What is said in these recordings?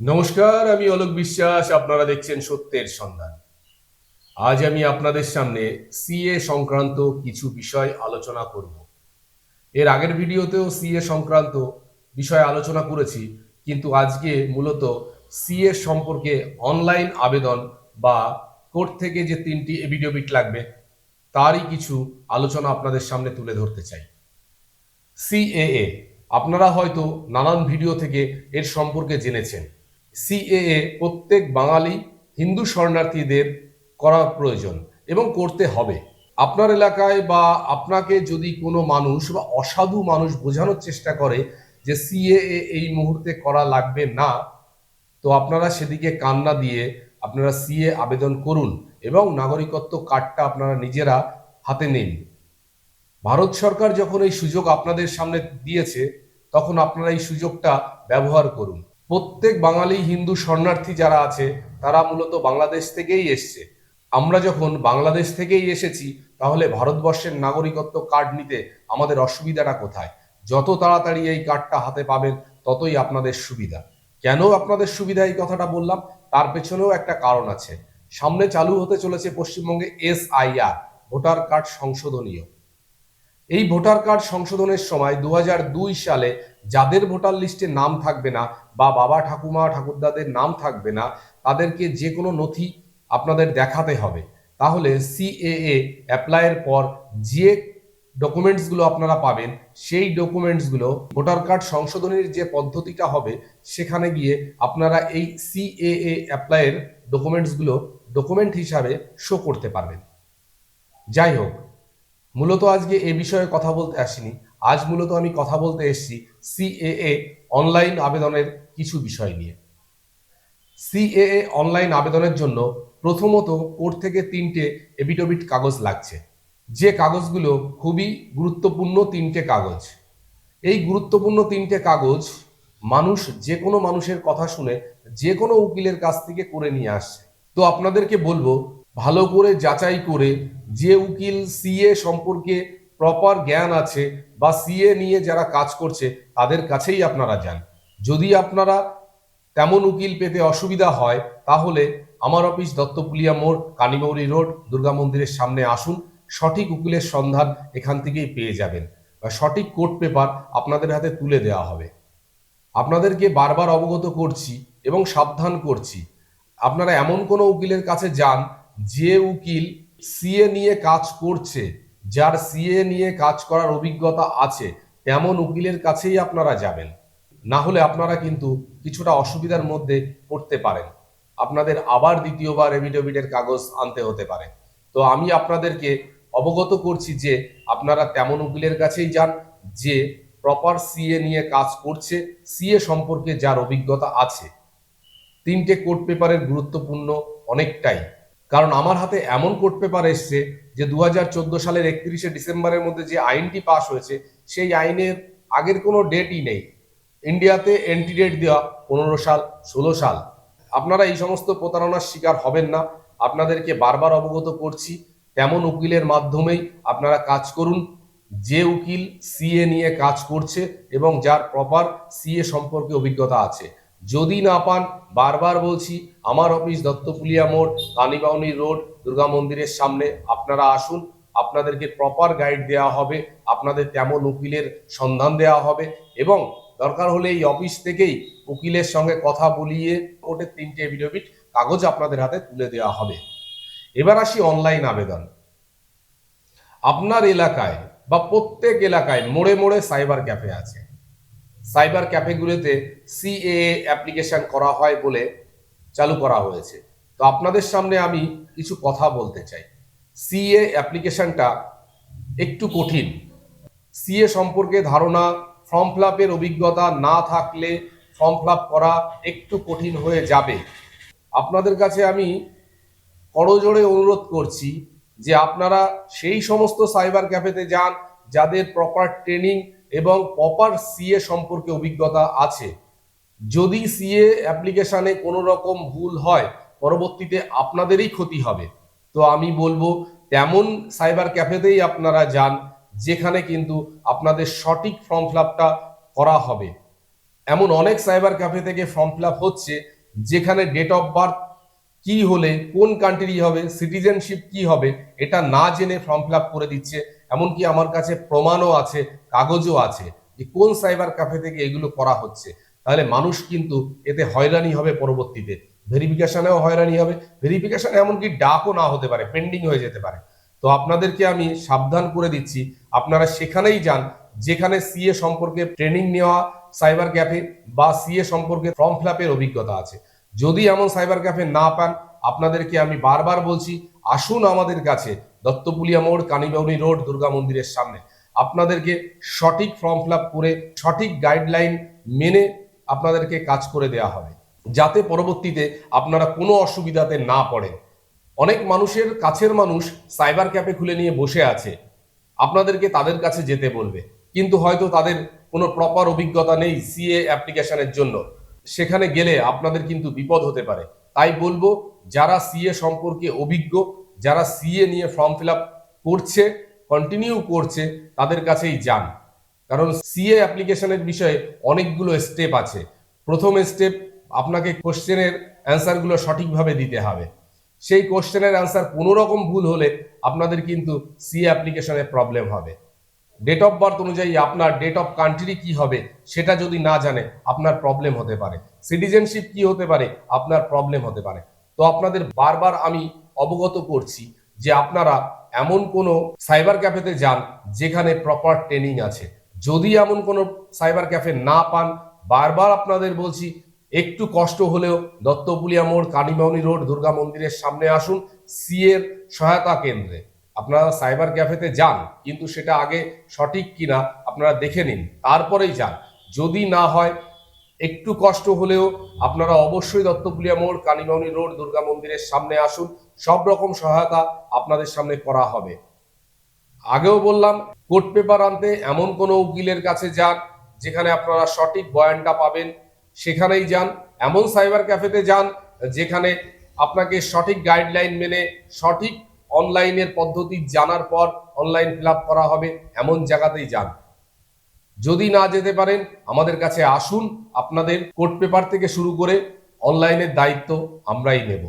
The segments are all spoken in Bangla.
নমস্কার, আমি অলোক বিশ্বাস, আপনারা দেখছেন সত্যের সন্ধান। আজ আমি আপনাদের সামনে সিএ সংক্রান্ত কিছু বিষয় আলোচনা করব। এর আগের ভিডিওতেও সিএ সংক্রান্ত বিষয় আলোচনা করেছি, কিন্তু আজকে মূলত সিএ সম্পর্কে অনলাইন আবেদন বা কোর্ট থেকে যে তিনটি এভিডেভিট লাগবে, তারই কিছু আলোচনা আপনাদের সামনে তুলে ধরতে চাই। সিএএ, আপনারা হয়তো নানান ভিডিও থেকে এর সম্পর্কে জেনেছেন। সিএএ প্রত্যেক বাঙালি হিন্দু শরণার্থীদের করা প্রয়োজন এবং করতে হবে। আপনার এলাকায় বা আপনাকে যদি কোনো মানুষ বা অসাধু মানুষ বোঝানোর চেষ্টা করে যে সিএএ এই মুহূর্তে করা লাগবে না, তো আপনারা সেদিকে কান্না দিয়ে আপনারা সিএ আবেদন করুন এবং নাগরিকত্ব কার্ডটা আপনারা নিজেরা হাতে নিন। ভারত সরকার যখন এই সুযোগ আপনাদের সামনে দিয়েছে, তখন আপনারা এই সুযোগটা ব্যবহার করুন। প্রত্যেক বাঙালি হিন্দু শরণার্থী যারা আছে, তারা মূলত বাংলাদেশ থেকেই এসছে। আমরা যখন বাংলাদেশ থেকেই এসেছি, তাহলে ভারতবর্ষের নাগরিকত্ব কার্ড নিতে আমাদের অসুবিধাটা কোথায়? যত তাড়াতাড়ি এই কার্ডটা হাতে পাবেন, ততই আপনাদের সুবিধা। কেন আপনাদের সুবিধা এই কথাটা বললাম? তার পেছনেও একটা কারণ আছে। সামনে চালু হতে চলেছে পশ্চিমবঙ্গে এস আইআর ভোটার কার্ড সংশোধনীয়। এই ভোটার কার্ড সংশোধনের সময় দু হাজার দুই সালে যাদের ভোটার লিস্টে নাম থাকবে না বা বাবা ঠাকুমা, ঠাকুরদাদের নাম থাকবে না, তাদেরকে যে কোনো নথি আপনাদের দেখাতে হবে। তাহলে সিএএ অ্যাপ্লাইয়ের পর যে ডকুমেন্টসগুলো আপনারা পাবেন, সেই ডকুমেন্টসগুলো ভোটার কার্ড সংশোধনের যে পদ্ধতিটা হবে, সেখানে গিয়ে আপনারা এই সিএএ অ্যাপ্লাইয়ের ডকুমেন্টসগুলো ডকুমেন্ট হিসাবে শো করতে পারবেন। যাই হোক, মূলত আজকে এ বিষয়ে কথা বলতে আসিনি। আজ মূলত আমি কথা বলতে এসেছি সিএএ অনলাইন আবেদনের কিছু বিষয় নিয়ে। সিএএ অনলাইন আবেদনের জন্য প্রথমত কোর্ট থেকে তিনটে এবিডোবিট কাগজ লাগছে। যে কাগজগুলো খুবই গুরুত্বপূর্ণ তিনটে কাগজ। এই গুরুত্বপূর্ণ তিনটে কাগজ মানুষ যে কোনো মানুষের কথা শুনে যে কোনো উকিলের কাছ থেকে করে নিয়ে আসছে। তো আপনাদেরকে বলব, ভালো করে যাচাই করে যে উকিল সিএ সম্পর্কে প্রপার জ্ঞান আছে বা সিএ নিয়ে যারা কাজ করছে, তাদের কাছেই আপনারা যান। যদি আপনারা তেমন উকিল পেতে অসুবিধা হয়, তাহলে আমার অফিস দত্তপুলিয়া মোড় কানিমৌরি রোড, দুর্গা মন্দিরের সামনে আসুন। সঠিক উকিলের সন্ধান এখান থেকেই পেয়ে যাবেন। বা সঠিক কোর্ট পেপার আপনাদের হাতে তুলে দেওয়া হবে। আপনাদেরকে বারবার অবগত করছি এবং সাবধান করছি। আপনারা এমন কোনো উকিলের কাছে যান, যে উকিল সিএ নিয়ে কাজ করছে যার সিএ নিয়ে কাজ করার অভিজ্ঞতা আছে, তেমন উকিলের কাছেই আপনারা যাবেন। না হলে আপনারা কিন্তু কিছুটা অসুবিধার মধ্যে পড়তে পারেন। আপনাদের আবার দ্বিতীয়বার এভিডেভিডের কাগজ আনতে হতে পারে। তো আমি আপনাদেরকে অবগত করছি যে, আপনারা তেমন উকিলের কাছেই যান যে, প্রপার সিএ নিয়ে কাজ করছে, সিএ সম্পর্কে যার অভিজ্ঞতা আছে। তিনটে কোর্ট পেপারের গুরুত্বপূর্ণ অনেকটাই। কারণ আমার হাতে এমন কোর্ট পেপার এসছে যে দু হাজার চোদ্দ সালের একত্রিশে ডিসেম্বরের মধ্যে যে আইনটি পাশ হয়েছে, সেই আইনের আগের কোনো ডেটই নেই। ইন্ডিয়াতে এন্টি ডেট দেওয়া পনেরো সাল, ষোলো সাল। আপনারা এই সমস্ত প্রতারণার শিকার হবেন না। আপনাদেরকে বারবার অবগত করছি, তেমন উকিলের মাধ্যমেই আপনারা কাজ করুন। যে উকিল সিএ নিয়ে কাজ করছে এবং যার প্রপার সিএ সম্পর্কে অভিজ্ঞতা আছে। যদি না পান, বারবার বলছি, আমার অফিস দত্তপুলিয়া মোড় কানিবাউনি রোড, দুর্গা মন্দিরের সামনে আপনারা আসুন, আপনাদেরকে প্রপার গাইড দেওয়া হবে, আপনাদের তেমন উকিলের সন্ধান দেওয়া হবে এবং দরকার হলে এই অফিস থেকেই উকিলের সঙ্গে কথা বলিয়ে কোর্টের তিনটে এভিডেভিট কাগজ আপনাদের হাতে তুলে দেওয়া হবে। এবার আসি অনলাইন আবেদন। আপনার এলাকায় বা প্রত্যেক এলাকায় মোড়ে মোড়ে সাইবার ক্যাফে আছে। সাইবার ক্যাফেগুলোতে সিএ অ্যাপ্লিকেশন করা হয় বলে চালু করা হয়েছে। তো আপনাদের সামনে আমি কিছু কথা বলতে চাই। সিএ অ্যাপ্লিকেশনটা একটু কঠিন। সিএ সম্পর্কে ধারণা, ফর্ম ফিল অভিজ্ঞতা না থাকলে ফর্ম ফিল করা একটু কঠিন হয়ে যাবে। আপনাদের কাছে আমি করজোড়ে অনুরোধ করছি যে আপনারা সেই সমস্ত সাইবার ক্যাফেতে যান, যাদের প্রপার ট্রেনিং এবং প্রপার সিএ সম্পর্কে অভিজ্ঞতা আছে। যদি সিএ অ্যাপ্লিকেশনে কোনো রকম ভুল হয়, পরবর্তীতে আপনাদেরই ক্ষতি হবে। তো আমি বলব, তেমন সাইবার ক্যাফেতেই আপনারা যান, যেখানে কিন্তু আপনাদের সঠিক ফর্ম ফিল করা হবে। এমন অনেক সাইবার ক্যাফে থেকে ফর্ম ফিল হচ্ছে, যেখানে ডেট অফ বার্থ কি হলে, কোন কান্ট্রি হবে সিটিজেনশিপ কি হবে, এটা না জেনে ফর্ম ফিল করে দিচ্ছে এমনকি আমার কাছে প্রমাণও আছে, কাগজও আছে যে কোন সাইবার ক্যাফে থেকে এগুলো করা হচ্ছে। তাহলে মানুষ কিন্তু এতে হয়রানি হবে পরবর্তীতে। ভেরিফিকেশনেও হয়রানি হবে। ভেরিফিকেশন এমনকি ডাকও না হতে পারে, পেন্ডিং হয়ে যেতে পারে। তো আপনাদেরকে আমি সাবধান করে দিচ্ছি, আপনারা সেখানেই যান, যেখানে সিএ সম্পর্কে ট্রেনিং নেওয়া সাইবার ক্যাফে বা সিএ সম্পর্কে ফর্ম ফিল অভিজ্ঞতা আছে। যদি এমন সাইবার ক্যাফে না পান, আপনাদেরকে আমি বারবার বলছি, আসুন আমাদের কাছে দত্তপুলিয়া মোড় কানিবাউনি রোড, দুর্গা মন্দিরের সামনে। আপনাদেরকে সঠিক ফর্ম ফিল করে, সঠিক গাইডলাইন মেনে আপনাদেরকে কাজ করে দেওয়া হবে। যাতে পরবর্তীতে আপনারা কোনো অসুবিধাতে না পড়েন। অনেক মানুষের কাছের মানুষ সাইবার ক্যাফে খুলে নিয়ে বসে আছে। আপনাদেরকে তাদের কাছে যেতে বলবে। কিন্তু হয়তো তাদের কোনো প্রপার অভিজ্ঞতা নেই সিএ অ্যাপ্লিকেশনের জন্য। সেখানে গেলে আপনাদের কিন্তু বিপদ হতে পারে। তাই বলব, যারা সিএ সম্পর্কে অভিজ্ঞ যারা সিএ নিয়ে ফর্ম ফিল করছে কন্টিনিউ করছে, তাদের কাছেই যান। কারণ সিএ অ্যাপ্লিকেশনের বিষয়ে অনেকগুলো স্টেপ আছে। প্রথম স্টেপ আপনাকে কোশ্চেনের অ্যান্সারগুলো সঠিকভাবে দিতে হবে। সেই কোশ্চেনের অ্যান্সার কোনো রকম ভুল হলে আপনাদের কিন্তু সি অ্যাপ্লিকেশনে প্রবলেম হবে। ডেট অফ বার্থ অনুযায়ী আপনার ডেট অফ কান্ট্রি কি হবে, সেটা যদি না জানে, আপনার প্রবলেম হতে পারে। সিটিজেনশিপ কি হতে পারে, আপনার প্রবলেম হতে পারে। তো আপনাদের বারবার আমি অবগত করছি যে আপনারা এমন কোনো সাইবার ক্যাফেতে যান যেখানে প্রপার ট্রেনিং আছে। যদি এমন কোনো সাইবার ক্যাফে না পান, বারবার আপনাদের বলছি, একটু কষ্ট হলেও দত্তপুলিয়া মোড় কানিমাউনি রোড, দুর্গা মন্দিরের সামনে আসুন, সি এর সহায়তা কেন্দ্রে। আপনারা সাইবার ক্যাফেতে যান, কিন্তু সেটা আগে সঠিক কিনা আপনারা দেখে নিন, তারপরেই যান। যদি না হয়, একটু কষ্ট হলেও আপনারা অবশ্যই দত্তপুলিয়া মোড় কানিমাউনি রোড, দুর্গা মন্দিরের সামনে আসুন সব রকম সহায়তা আপনাদের সামনে করা হবে। আগেও বললাম, কোর্ট পেপার আনতে এমন কোনো উকিলের কাছে যান, যেখানে আপনারা সঠিক বয়ানটা পাবেন। সেখানেই যান, এমন সাইবার ক্যাফেতে যান, যেখানে আপনাকে সঠিক গাইডলাইন মেনে সঠিক অনলাইনের পদ্ধতি জানার পর অনলাইন ফিল করা হবে, এমন জায়গাতেই যান। যদি না যেতে পারেন, আমাদের কাছে আসুন, আপনাদের কোর্ট পেপার থেকে শুরু করে অনলাইনের দায়িত্ব আমরাই নেব।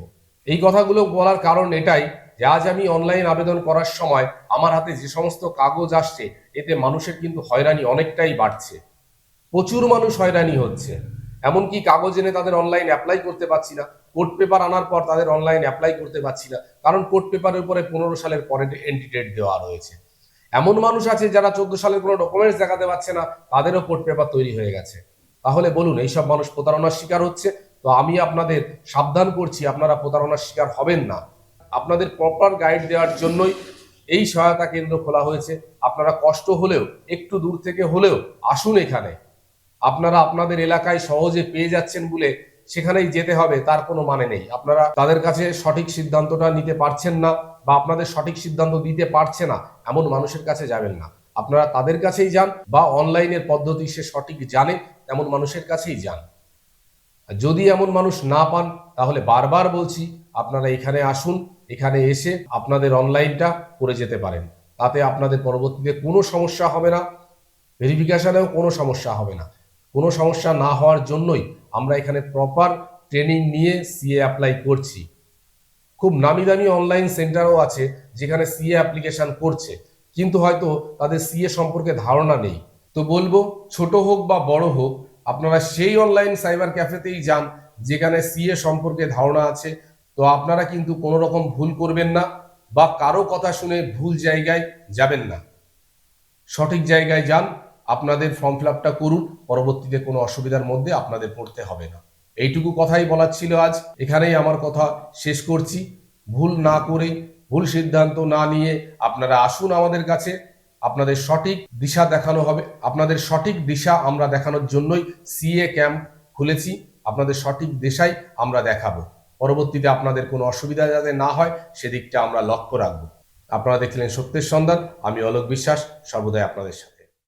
এই কথাগুলো বলার কারণ এটাই যে আজ আমি অনলাইন আবেদন করার সময় আমার হাতে যে সমস্ত কাগজ আসছে, এতে মানুষের কিন্তু হয়রানি অনেকটাই বাড়ছে। প্রচুর মানুষ হয়রানি হচ্ছে। এমনকি কাগজ এনে তাদের অনলাইন অ্যাপ্লাই করতে পারছি না। কোর্ট পেপার আনার পর তাদের অনলাইন অ্যাপ্লাই করতে পারছি না। কারণ কোর্ট পেপারের উপরে পনেরো সালের পরে এন্ট্রি ডেট দেওয়া রয়েছে। এমন মানুষ আছে যারা চোদ্দ সালের কোনো ডকুমেন্টস দেখাতে পারছে না, তাদেরও কোর্ট পেপার তৈরি হয়ে গেছে। তাহলে বলুন, এইসব মানুষ প্রতারণার শিকার হচ্ছে? তো আমি আপনাদের সাবধান করছি, আপনারা প্রতারণার শিকার হবেন না। আপনাদের প্রপার গাইড দেওয়ার জন্যই এই সহায়তা কেন্দ্র খোলা হয়েছে। আপনারা কষ্ট হলেও, একটু দূর থেকে হলেও আসুন এখানে। আপনারা আপনাদের এলাকায় সহজে পেয়ে যাচ্ছেন বলে সেখানেই যেতে হবে, তার কোনো মানে নেই। আপনারা তাদের কাছে সঠিক সিদ্ধান্তটা নিতে পারছেন না বা আপনাদের সঠিক সিদ্ধান্ত দিতে পারছে না, এমন মানুষের কাছে যাবেন না। আপনারা তাদের কাছেই যান বা অনলাইনের পদ্ধতি সে সঠিক জানে এমন মানুষের কাছেই যান। যদি এমন মানুষ না পান, তাহলে বারবার বলছি আপনারা এখানে আসুন, এখানে এসে আপনাদের অনলাইনটা করে যেতে পারেন। তাতে আপনাদের পরবর্তীতে কোনো সমস্যা হবে না ভেরিফিকেশানেও কোনো সমস্যা হবে না। কোনো সমস্যা না হওয়ার জন্যই আমরা এখানে প্রপার ট্রেনিং নিয়ে সিএ অ্যাপ্লাই করছি। খুব নামি দামি অনলাইন সেন্টারও আছে যেখানে সিএ অ্যাপ্লিকেশন করছে। কিন্তু হয়তো তাদের সিএ সম্পর্কে ধারণা নেই। তো বলব, ছোট হোক বা বড় হোক আপনারা সেই অনলাইন সাইবার ক্যাফেতেই যান, যেখানে সিএ সম্পর্কে ধারণা আছে। তো আপনারা কিন্তু কোনো রকম ভুল করবেন না বা কারও কথা শুনে ভুল জায়গায় যাবেন না। সঠিক জায়গায় যান, আপনাদের ফর্ম ফিল আপটা করুন, পরবর্তীতে কোনো অসুবিধার মধ্যে আপনাদের পড়তে হবে না। এইটুকু কথাই বলার ছিল আজ। এখানেই আমার কথা শেষ করছি। ভুল না করে, ভুল সিদ্ধান্ত না নিয়ে আপনারা আসুন আমাদের কাছে। আপনাদের সঠিক দিশা দেখানো হবে। আপনাদের সঠিক দিশা আমরা দেখানোর জন্যই সিএ ক্যাম্প খুলেছি। আপনাদের সঠিক দিশাই আমরা দেখাবো। পরবর্তীতে আপনাদের কোনো অসুবিধা যাতে না হয়, সেদিকটা আমরা লক্ষ্য রাখব। আপনারা দেখলেন সত্যের সন্ধান। আমি অলোক বিশ্বাস, সর্বদাই আপনাদের সাথে।